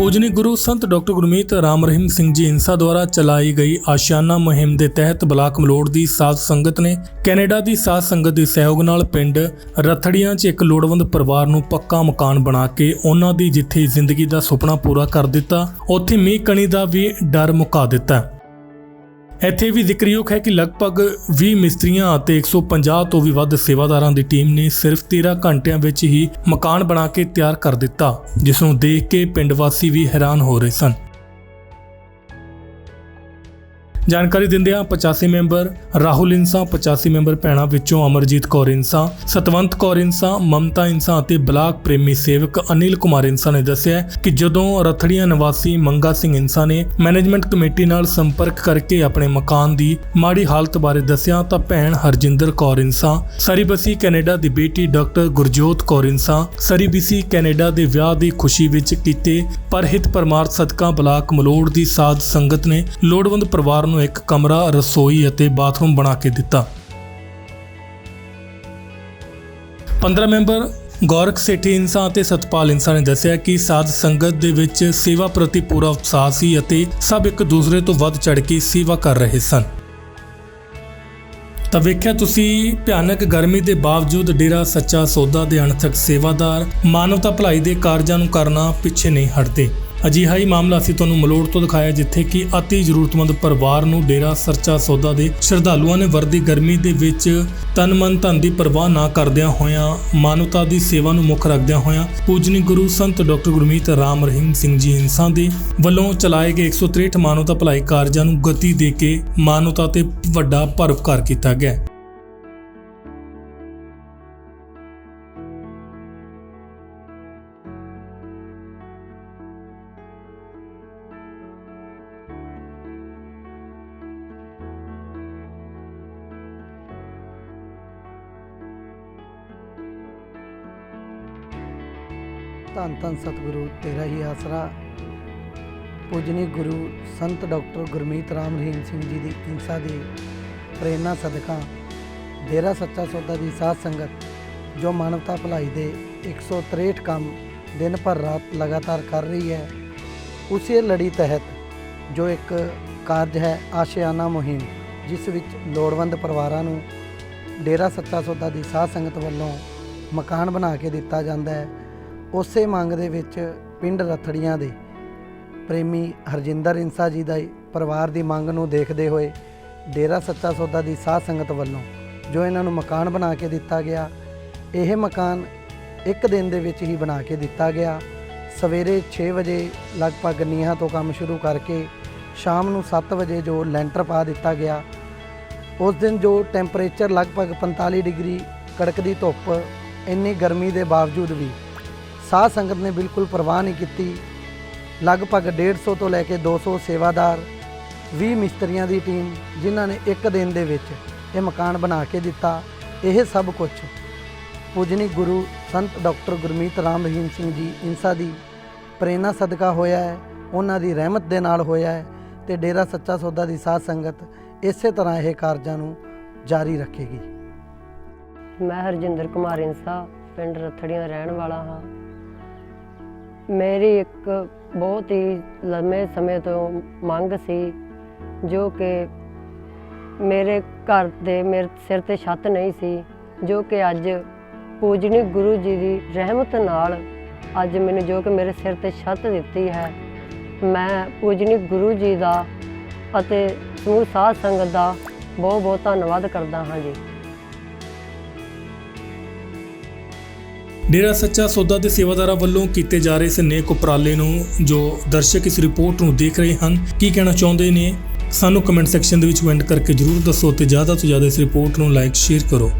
ਪੂਜਨੀ Guru Sant doctor Gurmeet Ram Rahim Singh ji Insan ਦੁਆਰਾ ਚਲਾਈ ਗਈ ਆਸ਼ਿਆਨਾ ਮੁਹਿੰਮ ਦੇ ਤਹਿਤ ਬਲਾਕ ਮਲੋੜ ਦੀ ਸਾਧ ਸੰਗਤ ਨੇ ਕੈਨੇਡਾ ਦੀ ਸਾਧ ਸੰਗਤ ਦੇ ਸਹਿਯੋਗ ਨਾਲ ਪਿੰਡ ਰਥੜੀਆਂ 'ਚ ਇੱਕ ਲੋੜਵੰਦ ਪਰਿਵਾਰ ਨੂੰ ਪੱਕਾ ਮਕਾਨ ਬਣਾ ਕੇ ਉਹਨਾਂ ਦੀ ਜਿੱਥੇ ਜ਼ਿੰਦਗੀ ਦਾ ਸੁਪਨਾ ਪੂਰਾ ਕਰ ਦਿੱਤਾ, ਉੱਥੇ ਮੀਂਹ ਕਣੀ ਦਾ ਵੀ ਡਰ ਮੁਕਾ ਦਿੱਤਾ। ਇੱਥੇ ਵੀ ਜ਼ਿਕਰਯੋਗ ਹੈ ਕਿ ਲਗਭਗ 20 ਮਿਸਤਰੀਆਂ ਅਤੇ 150 ਤੋਂ ਵੀ ਵੱਧ ਸੇਵਾਦਾਰਾਂ ਦੀ ਟੀਮ ਨੇ ਸਿਰਫ 13 ਘੰਟਿਆਂ ਵਿੱਚ ਹੀ ਮਕਾਨ ਬਣਾ ਕੇ ਤਿਆਰ ਕਰ ਦਿੱਤਾ, ਜਿਸ ਨੂੰ ਦੇਖ ਕੇ ਪਿੰਡ ਵਾਸੀ ਵੀ ਹੈਰਾਨ ਹੋ ਰਹੇ ਸਨ। ਜਾਣਕਾਰੀ ਦਿੰਦਿਆਂ 85 ਮੈਂਬਰ ਰਾਹੁਲ ਇੰਸਾ 85 ਮੈਂਬਰ ਭੈਣਾਂ ਵਿੱਚੋਂ ਅਮਰਜੀਤ ਕੌਰ ਇੰਸਾ ਸਤਵੰਤ ਕੌਰ ਇੰਸਾ ਮਮਤਾ ਇੰਸਾ ਅਤੇ ਬਲਾਕ ਪ੍ਰੇਮੀ ਸੇਵਕ ਅਨਿਲ ਕੁਮਾਰ ਇੰਸਾ ਨੇ ਦੱਸਿਆ ਕਿ ਜਦੋਂ ਰਥੜੀਆਂ ਨਿਵਾਸੀ ਮੰਗਾ ਸਿੰਘ ਇੰਸਾ ਨੇ ਮੈਨੇਜਮੈਂਟ ਕਮੇਟੀ ਨਾਲ ਸੰਪਰਕ ਕਰਕੇ ਆਪਣੇ ਮਕਾਨ ਦੀ ਮਾੜੀ ਹਾਲਤ ਬਾਰੇ ਦੱਸਿਆ ਤਾਂ ਭੈਣ Harjinder Kaur Insan Surrey BC Canada ਦੀ ਬੇਟੀ doctor Gurjot Kaur Insan Surrey BC Canada ਦੇ ਵਿਆਹ ਦੀ ਖੁਸ਼ੀ ਵਿੱਚ ਕੀਤੇ ਪਰਹਿਤ ਪਰਮਾਰ ਸਦਕਾ ਬਲਾਕ ਮਲੋੜ ਦੀ ਸਾਧ ਸੰਗਤ ਨੇ ਲੋੜਵੰਦ ਪਰਿਵਾਰ ਨੂੰ ਇੱਕ ਕਮਰਾ, ਰਸੋਈ ਅਤੇ ਬਾਥਰੂਮ ਬਣਾ ਕੇ ਦਿੱਤਾ। 15 ਮੈਂਬਰ ਗੌਰਖ ਸੇਠੀ ਇੰਸਾ ਅਤੇ ਸਤਪਾਲ ਇੰਸਾ ਨੇ ਦੱਸਿਆ ਕਿ ਸਾਧ ਸੰਗਤ ਦੇ ਵਿੱਚ ਸੇਵਾ ਪ੍ਰਤੀ ਪੂਰਾ ਉਤਸ਼ਾਹ ਸੀ ਅਤੇ ਸਭ ਇੱਕ ਦੂਸਰੇ ਤੋਂ ਵੱਧ ਚੜ੍ਹ ਕੇ ਸੇਵਾ ਕਰ ਰਹੇ ਸਨ। ਤਾਂ ਵੇਖਿਆ ਤੁਸੀਂ, ਭਿਆਨਕ ਗਰਮੀ ਦੇ ਬਾਵਜੂਦ ਡੇਰਾ ਸੱਚਾ ਸੌਦਾ ਦੇ ਅਣਥਕ ਸੇਵਾਦਾਰ ਮਾਨਵਤਾ ਭਲਾਈ ਦੇ ਕਾਰਜਾਂ ਨੂੰ ਕਰਨਾ ਪਿੱਛੇ ਨਹੀਂ ਹਟਦੇ। ਅਜਿਹਾ ਹੀ ਮਾਮਲਾ ਅਸੀਂ ਤੁਹਾਨੂੰ ਮਲੋੜ ਤੋਂ ਦਿਖਾਇਆ, ਜਿੱਥੇ ਕਿ ਅਤੀ ਜ਼ਰੂਰਤਮੰਦ ਪਰਿਵਾਰ ਨੂੰ ਡੇਰਾ ਸਰਚਾ ਸੌਦਾ ਦੇ ਸ਼ਰਧਾਲੂਆਂ ਨੇ ਵਰਦੀ ਗਰਮੀ ਦੇ ਵਿੱਚ ਤਨ ਮਨ ਧਨ ਦੀ ਪਰਵਾਹ ਨਾ ਕਰਦਿਆਂ ਹੋਇਆਂ, ਮਾਨਵਤਾ ਦੀ ਸੇਵਾ ਨੂੰ ਮੁੱਖ ਰੱਖਦਿਆਂ ਹੋਇਆਂ ਪੂਜਨੀ ਗੁਰੂ ਸੰਤ ਡਾਕਟਰ ਗੁਰਮੀਤ ਰਾਮ ਰਹੀਮ ਸਿੰਘ ਜੀ ਇੰਸਾਂ ਦੇ ਵੱਲੋਂ ਚਲਾਏ ਗਏ 163 ਮਾਨਵਤਾ ਭਲਾਈ ਕਾਰਜਾਂ ਨੂੰ ਗਤੀ ਦੇ ਕੇ ਮਾਨਵਤਾ ਤੇ ਵੱਡਾ ਪਰਉਪਕਾਰ ਕੀਤਾ ਗਿਆ। ਧੰਨ ਧੰਨ ਸਤਿਗੁਰੂ, ਤੇਰਾ ਹੀ ਆਸਰਾ। ਪੂਜਨੀ ਗੁਰੂ ਸੰਤ ਡਾਕਟਰ ਗੁਰਮੀਤ ਰਾਮ ਰਹੀਮ ਸਿੰਘ ਜੀ ਦੀ ਇੰਸਾ ਦੀ ਪ੍ਰੇਰਣਾ ਸਦਕਾ, ਡੇਰਾ ਸੱਚਾ ਸੌਦਾ ਦੀ ਸਾਧ ਸੰਗਤ, ਜੋ ਮਾਨਵਤਾ ਭਲਾਈ ਦੇ 163 ਕੰਮ ਦਿਨ ਭਰ ਰਾਤ ਲਗਾਤਾਰ ਕਰ ਰਹੀ ਹੈ, ਉਸੇ ਲੜੀ ਤਹਿਤ ਜੋ ਇੱਕ ਕਾਰਜ ਹੈ ਆਸ਼ਿਆਨਾ ਮੁਹਿੰਮ, ਜਿਸ ਵਿੱਚ ਲੋੜਵੰਦ ਪਰਿਵਾਰਾਂ ਨੂੰ ਡੇਰਾ ਸੱਚਾ ਸੌਦਾ ਦੀ ਸਾਧ ਸੰਗਤ ਵੱਲੋਂ ਮਕਾਨ ਬਣਾ ਕੇ ਦਿੱਤਾ ਜਾਂਦਾ ਹੈ ਉਸੇ ਮੰਗ ਦੇ ਵਿੱਚ ਪਿੰਡ ਰਥੜੀਆਂ ਦੇ ਪ੍ਰੇਮੀ ਹਰਜਿੰਦਰ ਇੰਸਾ ਜੀ ਦਾ ਪਰਿਵਾਰ ਦੀ ਮੰਗ ਨੂੰ ਦੇਖਦੇ ਹੋਏ ਡੇਰਾ ਸੱਚਾ ਸੌਦਾ ਦੀ ਸਾਧ ਸੰਗਤ ਵੱਲੋਂ ਜੋ ਇਹਨਾਂ ਨੂੰ ਮਕਾਨ ਬਣਾ ਕੇ ਦਿੱਤਾ ਗਿਆ, ਇਹ ਮਕਾਨ ਇੱਕ ਦਿਨ ਦੇ ਵਿੱਚ ਹੀ ਬਣਾ ਕੇ ਦਿੱਤਾ ਗਿਆ। ਸਵੇਰੇ 6 ਵਜੇ ਲਗਭਗ ਨੀਹਾਂ ਤੋਂ ਕੰਮ ਸ਼ੁਰੂ ਕਰਕੇ ਸ਼ਾਮ ਨੂੰ 7 ਵਜੇ ਜੋ ਲੈਂਟਰ ਪਾ ਦਿੱਤਾ ਗਿਆ, ਉਸ ਦਿਨ ਜੋ ਟੈਂਪਰੇਚਰ ਲਗਭਗ 45 ਡਿਗਰੀ ਕੜਕਦੀ ਧੁੱਪ, ਇੰਨੀ ਗਰਮੀ ਦੇ ਬਾਵਜੂਦ ਵੀ ਸਾਧ ਸੰਗਤ ਨੇ ਬਿਲਕੁਲ ਪਰਵਾਹ ਨਹੀਂ ਕੀਤੀ। ਲਗਭਗ 150 ਤੋਂ ਲੈ ਕੇ 200 ਸੇਵਾਦਾਰ 20 ਮਿਸਤਰੀਆਂ ਦੀ ਟੀਮ, ਜਿਨ੍ਹਾਂ ਨੇ ਇੱਕ ਦਿਨ ਦੇ ਵਿੱਚ ਇਹ ਮਕਾਨ ਬਣਾ ਕੇ ਦਿੱਤਾ। ਇਹ ਸਭ ਕੁਝ ਪੂਜਨੀ ਗੁਰੂ ਸੰਤ ਡਾਕਟਰ ਗੁਰਮੀਤ ਰਾਮ ਰਹੀਮ ਸਿੰਘ ਜੀ ਇੰਸਾ ਦੀ ਪ੍ਰੇਰਣਾ ਸਦਕਾ ਹੋਇਆ ਹੈ। ਉਹਨਾਂ ਦੀ ਰਹਿਮਤ ਦੇ ਨਾਲ ਹੋਇਆ ਹੈ ਤੇ ਡੇਰਾ ਸੱਚਾ ਸੌਦਾ ਦੀ ਸਾਧ ਸੰਗਤ ਇਸੇ ਤਰ੍ਹਾਂ ਇਹ ਕਾਰਜਾਂ ਨੂੰ ਜਾਰੀ ਰੱਖੇਗੀ। ਮੈਂ ਹਰਜਿੰਦਰ ਕੁਮਾਰ ਇੰਸਾ ਪਿੰਡ ਰਥੜੀਆਂ ਰਹਿਣ ਵਾਲਾ ਹਾਂ। ਮੇਰੀ ਇੱਕ ਬਹੁਤ ਹੀ ਲੰਮੇ ਸਮੇਂ ਤੋਂ ਮੰਗ ਸੀ, ਜੋ ਕਿ ਮੇਰੇ ਘਰ ਦੇ ਮੇਰੇ ਸਿਰ ਤੇ ਛੱਤ ਨਹੀਂ ਸੀ, ਜੋ ਕਿ ਅੱਜ ਪੂਜਨੀ ਗੁਰੂ ਜੀ ਦੀ ਰਹਿਮਤ ਨਾਲ ਅੱਜ ਮੈਨੂੰ ਜੋ ਕਿ ਮੇਰੇ ਸਿਰ ਤੇ ਛੱਤ ਦਿੱਤੀ ਹੈ, ਮੈਂ ਪੂਜਨੀ ਗੁਰੂ ਜੀ ਦਾ ਅਤੇ ਸਮੂਹ ਸਾਧ ਸੰਗਤ ਦਾ ਬਹੁਤ ਬਹੁਤ ਧੰਨਵਾਦ ਕਰਦਾ ਹਾਂ ਜੀ। ਡੇਰਾ ਸੱਚਾ ਸੌਦਾ ਦੇ ਸੇਵਾਦਾਰਾਂ ਵੱਲੋਂ ਕੀਤੇ ਜਾ ਰਹੇ ਇਸ ਨੇਕ ਉਪਰਾਲੇ ਨੂੰ ਜੋ ਦਰਸ਼ਕ ਇਸ ਰਿਪੋਰਟ ਨੂੰ ਦੇਖ ਰਹੇ ਹਨ, ਕੀ ਕਹਿਣਾ ਚਾਹੁੰਦੇ ਨੇ? ਸਾਨੂੰ ਕਮੈਂਟ ਸੈਕਸ਼ਨ ਦੇ ਵਿੱਚ ਕਮੈਂਟ ਕਰਕੇ ਜਰੂਰ ਦੱਸੋ ਤੇ ਜ਼ਿਆਦਾ ਤੋਂ ਜ਼ਿਆਦਾ ਇਸ ਰਿਪੋਰਟ ਨੂੰ ਲਾਈਕ ਸ਼ੇਅਰ ਕਰੋ।